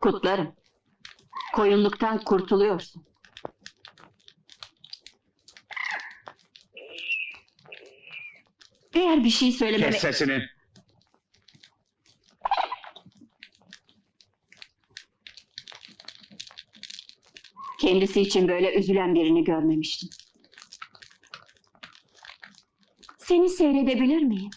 Kutlarım. Koyunluktan kurtuluyorsun. Eğer bir şey söylememe... Kes sesini. Kendisi için böyle üzülen birini görmemiştim. Seni seyredebilir miyim?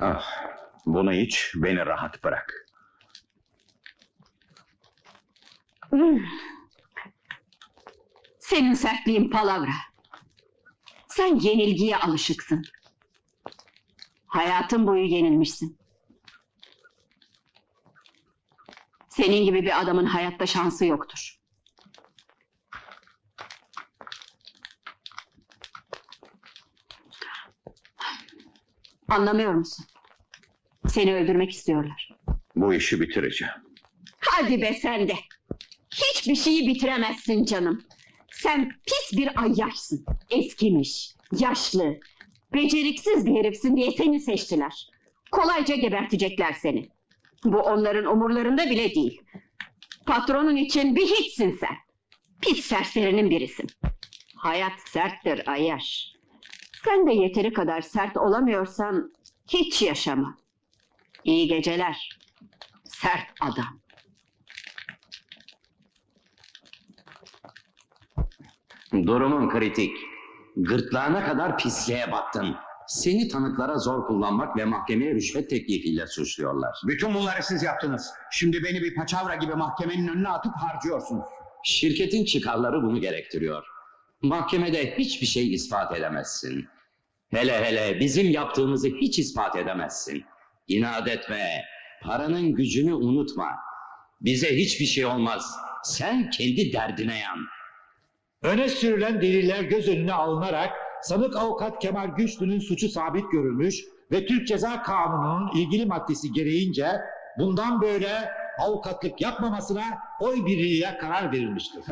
Ah, bunu iç, beni rahat bırak. Senin sertliğin palavra. Sen yenilgiye alışıksın. Hayatın boyu yenilmişsin. Senin gibi bir adamın hayatta şansı yoktur. Anlamıyor musun? Seni öldürmek istiyorlar. Bu işi bitireceğim. Hadi be sen de. Hiçbir şeyi bitiremezsin canım. Sen pis bir ayyaşsın. Eskimiş, yaşlı, beceriksiz bir herifsin diye seni seçtiler. Kolayca gebertecekler seni. Bu onların umurlarında bile değil. Patronun için bir hiçsin sen. Pis serserinin birisin. Hayat serttir Ayyaş. Sen de yeteri kadar sert olamıyorsan hiç yaşama. İyi geceler. Sert adam. Durumun kritik. Gırtlağına kadar pisliğe battın. Seni tanıklara zor kullanmak ve mahkemeye rüşvet teklifiyle suçluyorlar. Bütün bunları siz yaptınız. Şimdi beni bir paçavra gibi mahkemenin önüne atıp harcıyorsunuz. Şirketin çıkarları bunu gerektiriyor. Mahkemede hiçbir şey ispat edemezsin. Hele hele bizim yaptığımızı hiç ispat edemezsin. İnat etme. Paranın gücünü unutma. Bize hiçbir şey olmaz. Sen kendi derdine yan. Öne sürülen deliller göz önüne alınarak sanık avukat Kemal Güçlü'nün suçu sabit görülmüş ve Türk Ceza Kanunu'nun ilgili maddesi gereğince bundan böyle avukatlık yapmamasına oy birliğiyle karar verilmiştir.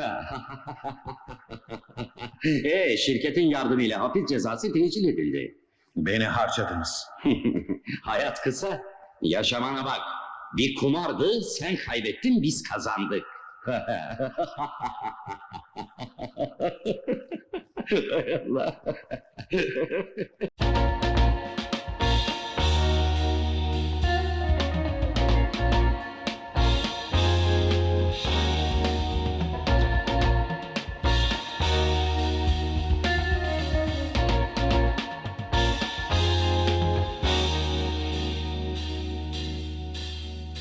e, şirketin yardımıyla hapis cezası tecil edildi. Beni harcadınız. Hayat kısa, yaşamana bak. Bir kumardı, sen kaybettin, biz kazandık. Allah.